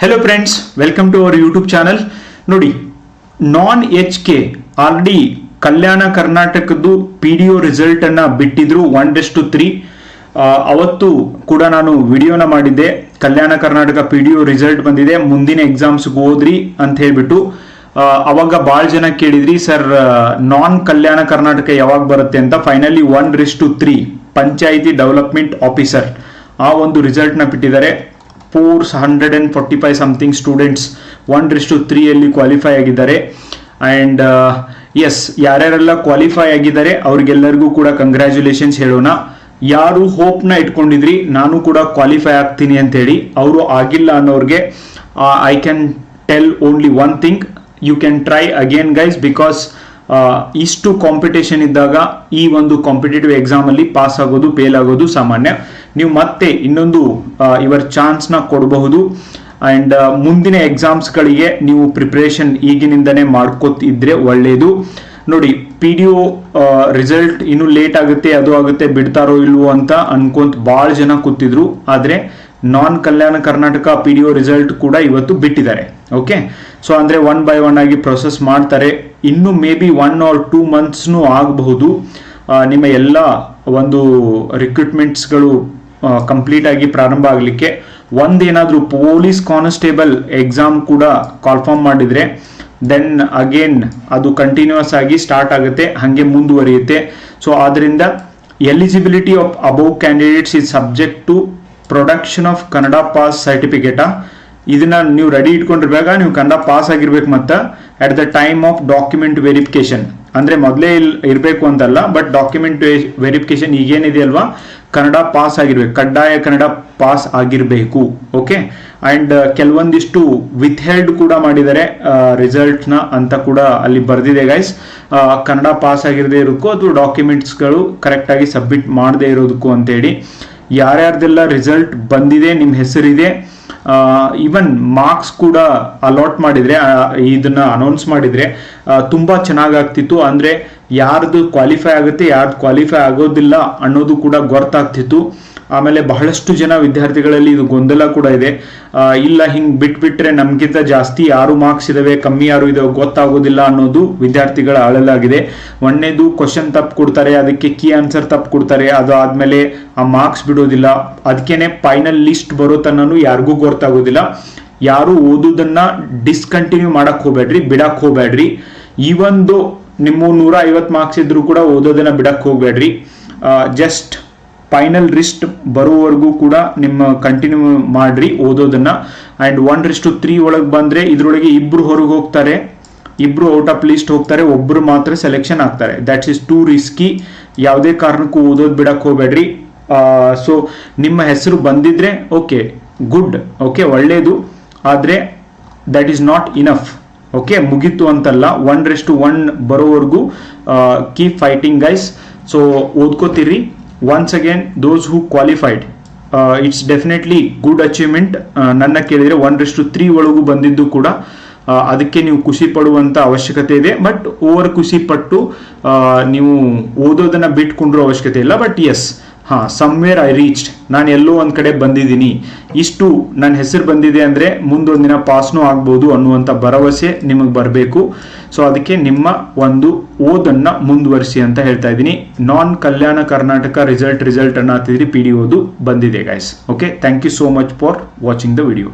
Hello friends welcome to our YouTube channel ನೋಡಿ ನಾನ್ H K already Kalyana ಕರ್ನಾಟಕದ್ದು P D O result ಅನ್ನ ಬಿಟ್ಟಿದ್ರು ಒನ್ ಡೆಸ್ ಟು ತ್ರೀ ಅವತ್ತು ಕೂಡ ನಾನು ವಿಡಿಯೋನ ಮಾಡಿದ್ದೆ. Kalyana Karnataka P D O result ಬಂದಿದೆ. ಮುಂದಿನ ಎಕ್ಸಾಮ್ಸ್ಗೆ ಹೋದ್ರಿ ಅಂತ ಹೇಳ್ಬಿಟ್ಟು ಅವಾಗ ಭಾಳ ಜನ ಕೇಳಿದ್ರಿ ಸರ್ ನಾನ್ ಕಲ್ಯಾಣ ಕರ್ನಾಟಕ ಯಾವಾಗ ಬರುತ್ತೆ ಅಂತ? ಫೈನಲಿ ಒನ್ ರಿಸ್ two three panchayat development officer ಆ ಒಂದು ರಿಸಲ್ಟ್ನ ಬಿಟ್ಟಿದ್ದಾರೆ. Four hundred and forty five something students one risk two ತ್ರೀಯಲ್ಲಿ ಕ್ವಾಲಿಫೈ ಆಗಿದ್ದಾರೆ. ಆ್ಯಂಡ್ ಎಸ್ ಯಾರ್ಯಾರೆಲ್ಲ ಕ್ವಾಲಿಫೈ ಆಗಿದ್ದಾರೆ, ಅವ್ರಿಗೆಲ್ಲರಿಗೂ ಕೂಡ ಕಂಗ್ರ್ಯಾಚುಲೇಷನ್ಸ್ ಹೇಳೋಣ. ಯಾರು ಹೋಪ್ನ ಇಟ್ಕೊಂಡಿದ್ರಿ, ನಾನು ಕೂಡ ಕ್ವಾಲಿಫೈ ಆಗ್ತೀನಿ ಅಂತೇಳಿ ಅವರು ಆಗಿಲ್ಲ ಅನ್ನೋರಿಗೆ I can tell only one thing you can try again guys because ಇಷ್ಟು ಕಾಂಪಿಟೇಷನ್ ಇದ್ದಾಗ ಈ ಒಂದು ಕಾಂಪಿಟೇಟಿವ್ ಎಕ್ಸಾಮಲ್ಲಿ ಪಾಸ್ ಆಗೋದು ಫೇಲ್ ಆಗೋದು ಸಾಮಾನ್ಯ. ನೀವು ಮತ್ತೆ ಇನ್ನೊಂದು ಇವರ್ ಚಾನ್ಸ್ನ ಕೊಡಬಹುದು. ಆ್ಯಂಡ್ ಮುಂದಿನ ಎಕ್ಸಾಮ್ಸ್ಗಳಿಗೆ ನೀವು ಪ್ರಿಪ್ರೇಷನ್ ಈಗಿನಿಂದನೇ ಮಾಡ್ಕೋತಿದ್ರೆ ಒಳ್ಳೆಯದು ನೋಡಿ ಪಿ ಡಿ ಒ ರಿಸಲ್ಟ್ ಇನ್ನು ಲೇಟ್ ಆಗುತ್ತೆ, ಅದು ಆಗುತ್ತೆ, ಬಿಡ್ತಾರೋ ಇಲ್ವೋ ಅಂತ ಅನ್ಕೊಂತ ಭಾಳ ಜನ ಕೂತಿದ್ರು. ಆದರೆ, ನಾನ್ Kalyana Karnataka P D O result ಕೂಡ ಇವತ್ತು ಬಿಟ್ಟಿದ್ದಾರೆ. ಓಕೆ ಸೊ ಅಂದರೆ ಒನ್ ಬೈ ಒನ್ ಆಗಿ ಪ್ರೊಸೆಸ್ ಮಾಡ್ತಾರೆ. ಇನ್ನು may be one or two ಮಂತ್ಸ್ನೂ ಆಗಬಹುದು. ನಿಮ್ಮ ಎಲ್ಲ ಒಂದು ರಿಕ್ರೂಟ್ಮೆಂಟ್ಸ್ಗಳು ಕಂಪ್ಲೀಟ್ ಆಗಿ ಪ್ರಾರಂಭ ಆಗಲಿಕ್ಕೆ ಒಂದೇನಾದರೂ ಪೊಲೀಸ್ ಕಾನ್ಸ್ಟೇಬಲ್ ಎಕ್ಸಾಮ್ ಕೂಡ ಕಾಲ್ಫಾರ್ಮ್ ಮಾಡಿದರೆ ದೆನ್ ಅಗೇನ್ ಅದು ಕಂಟಿನ್ಯೂಸ್ ಆಗಿ ಸ್ಟಾರ್ಟ್ ಆಗುತ್ತೆ, ಹಾಗೆ ಮುಂದುವರಿಯುತ್ತೆ. ಸೊ ಆದ್ದರಿಂದ eligibility of above candidates is subject to production of Kannada pass ಸರ್ಟಿಫಿಕೇಟಾ ಇದನ್ನ ನೀವು ರೆಡಿ ಇಟ್ಕೊಂಡಿರ್ಬೇಕಾ ನೀವು ಕನ್ನಡ ಪಾಸ್ ಆಗಿರ್ಬೇಕು ಮತ್ತು at the time of document verification ಅಂದ್ರೆ ಮೊದಲೇ ಇಲ್ ಇರಬೇಕು ಅಂತಲ್ಲ ಬಟ್ ಡಾಕ್ಯುಮೆಂಟ್ ವೆರಿಫಿಕೇಶನ್ ಈಗೇನಿದೆ ಅಲ್ವಾ? ಕನ್ನಡ ಪಾಸ್ ಆಗಿರ್ಬೇಕು, ಕಡ್ಡಾಯ ಕನ್ನಡ ಪಾಸ್ ಆಗಿರಬೇಕು ಓಕೆ ಅಂಡ್ ಕೆಲವೊಂದಿಷ್ಟು ವಿತ್ ಹೆಲ್ಡ್ ಕೂಡ ಮಾಡಿದ್ದಾರೆ ರಿಸಲ್ಟ್ನ ಅಂತ ಕೂಡ ಅಲ್ಲಿ ಬರೆದಿದೆ ಗೈಸ್ ಕನ್ನಡ ಪಾಸ್ ಆಗಿರದೇ ಇರೋದಕ್ಕೂ ಅಥವಾ ಡಾಕ್ಯುಮೆಂಟ್ಸ್ಗಳು ಕರೆಕ್ಟಾಗಿ ಸಬ್ಮಿಟ್ ಮಾಡದೇ ಇರೋದಕ್ಕೂ ಅಂತೇಳಿ, ಯಾರ್ಯಾರ್ದೆಲ್ಲ ರಿಸಲ್ಟ್ ಬಂದಿದೆ ನಿಮ್ಮ ಹೆಸರಿದೆ ಈವನ್ ಮಾರ್ಕ್ಸ್ ಕೂಡ ಅಲಾಟ್ ಮಾಡಿದ್ರೆ ಇದನ್ನ ಅನೌನ್ಸ್ ಮಾಡಿದ್ರೆ ತುಂಬಾ ಚೆನ್ನಾಗಾಗ್ತಿತ್ತು. ಅಂದ್ರೆ ಯಾರ್ದು ಕ್ವಾಲಿಫೈ ಆಗುತ್ತೆ, ಯಾರ್ದು ಕ್ವಾಲಿಫೈ ಆಗೋದಿಲ್ಲ ಅನ್ನೋದು ಕೂಡ ಗೊತ್ತಾಗ್ತಿತ್ತು. ಆಮೇಲೆ ಬಹಳಷ್ಟು ಜನ ವಿದ್ಯಾರ್ಥಿಗಳಲ್ಲಿ ಇದು ಗೊಂದಲ ಕೂಡ ಇದೆ. ಇಲ್ಲ, ಹಿಂಗೆ ಬಿಟ್ಬಿಟ್ರೆ ನಮಗಿಂತ ಜಾಸ್ತಿ ಯಾರು ಮಾರ್ಕ್ಸ್ ಇದಾವೆ, ಕಮ್ಮಿ ಯಾರು ಇದಾವೆ ಗೊತ್ತಾಗೋದಿಲ್ಲ ಅನ್ನೋದು ವಿದ್ಯಾರ್ಥಿಗಳ ಅಳಲಾಗಿದೆ. ಒಂದನೇದು ಕ್ವಶನ್ ತಪ್ಪು ಕೊಡ್ತಾರೆ, ಅದಕ್ಕೆ ಕೀ ಆನ್ಸರ್ ತಪ್ಪು ಕೊಡ್ತಾರೆ, ಅದು ಆದಮೇಲೆ ಆ ಮಾರ್ಕ್ಸ್ ಬಿಡೋದಿಲ್ಲ. ಅದಕ್ಕೇನೆ ಫೈನಲ್ ಲಿಸ್ಟ್ ಬರೋ ತನನು ಯಾರಿಗೂ ಗೊತ್ತಾಗೋದಿಲ್ಲ. ಯಾರು ಓದುದನ್ನ ಡಿಸ್ಕಂಟಿನ್ಯೂ ಮಾಡಕ್ ಹೋಗ್ಬೇಡ್ರಿ, ಬಿಡಕ್ ಹೋಗ್ಬೇಡ್ರಿ. ಇವೊಂದು ನಿಮ್ಮ ನೂರ ಐವತ್ತು ಮಾರ್ಕ್ಸ್ ಇದ್ರೂ ಕೂಡ ಓದೋದನ್ನ ಬಿಡಕ್ ಹೋಗ್ಬೇಡ್ರಿ. ಜಸ್ಟ್ ಫೈನಲ್ ರಿಸ್ಟ್ ಬರೋವರೆಗೂ ಕೂಡ ನಿಮ್ಮ ಕಂಟಿನ್ಯೂ ಮಾಡ್ರಿ, ಓದೋದನ್ನ. ಅಂಡ್ ಒನ್ ರಿಸ್ಟ್ ತ್ರೀ ಒಳಗೆ ಬಂದ್ರೆ ಇದ್ರೊಳಗೆ ಇಬ್ರು ಹೊರಗೆ ಹೋಗ್ತಾರೆ. ಇಬ್ರು ಔಟ್ ಆಫ್ ಲಿಸ್ಟ್ ಹೋಗ್ತಾರೆ, ಒಬ್ರು ಮಾತ್ರ ಸೆಲೆಕ್ಷನ್ ಆಗ್ತಾರೆ. ದಟ್ಸ್ ಇಸ್ ಟೂ ರಿಸ್ಕಿ ಯಾವುದೇ ಕಾರಣಕ್ಕೂ ಓದೋದು ಬಿಡಕ್ ಹೋಗ್ಬೇಡ್ರಿ. ಸೊ ನಿಮ್ಮ ಹೆಸರು ಬಂದಿದ್ರೆ ಓಕೆ ಗುಡ್ ಓಕೆ ಒಳ್ಳೇದು. ಆದರೆ that is not enough okay ಮುಗೀತು ಅಂತಲ್ಲ. ಒನ್ ರೆಸ್ಟ್ ಒನ್ ಬರೋವರೆಗೂ keep fighting guys so ಓದ್ಕೋತೀರಿ. Once again those who qualified it's definitely good achievement ನನ್ನ ಕೇಳಿದರೆ ಒನ್ ಟು ತ್ರೀ ಒಳಗೂ ಬಂದಿದ್ದು ಕೂಡ ಆ, ಅದಕ್ಕೆ ನೀವು ಖುಷಿ ಪಡುವಂಥ ಅವಶ್ಯಕತೆ ಇದೆ. ಬಟ್ ಓವರ್ ಖುಷಿ ಪಟ್ಟು ಆ, ನೀವು ಓದೋದನ್ನು ಬಿಟ್ಕೊಂಡ್ರೂ ಅವಶ್ಯಕತೆ ಇಲ್ಲ. ಬಟ್ ಎಸ್ ಹಾ ಸಮ್ವೇರ್ ಐ ರೀಚ್ಡ್ ನಾನು ಎಲ್ಲೋ ಒಂದು ಕಡೆ ಬಂದಿದ್ದೀನಿ. ಇಷ್ಟು ನನ್ನ ಹೆಸರು ಬಂದಿದೆ ಅಂದ್ರೆ ಮುಂದೊಂದು ದಿನ ಪಾಸ್ನೂ ಆಗ್ಬೋದು ಅನ್ನುವಂಥ ಭರವಸೆ ನಿಮಗೆ ಬರಬೇಕು. ಸೊ ಅದಕ್ಕೆ ನಿಮ್ಮ ಒಂದು ಓದನ್ನ ಮುಂದುವರಿಸಿ ಅಂತ ಹೇಳ್ತಾ ಇದ್ದೀನಿ. ನಾನ್ ಕಲ್ಯಾಣ ಕರ್ನಾಟಕ ರಿಸಲ್ಟ್ ರಿಸಲ್ಟ್ ಅನ್ನ ಹತ್ತಿದ್ರಿ ಪಿ ಡಿ ಓದು ಬಂದಿದೆ guys okay thank you so much for watching the video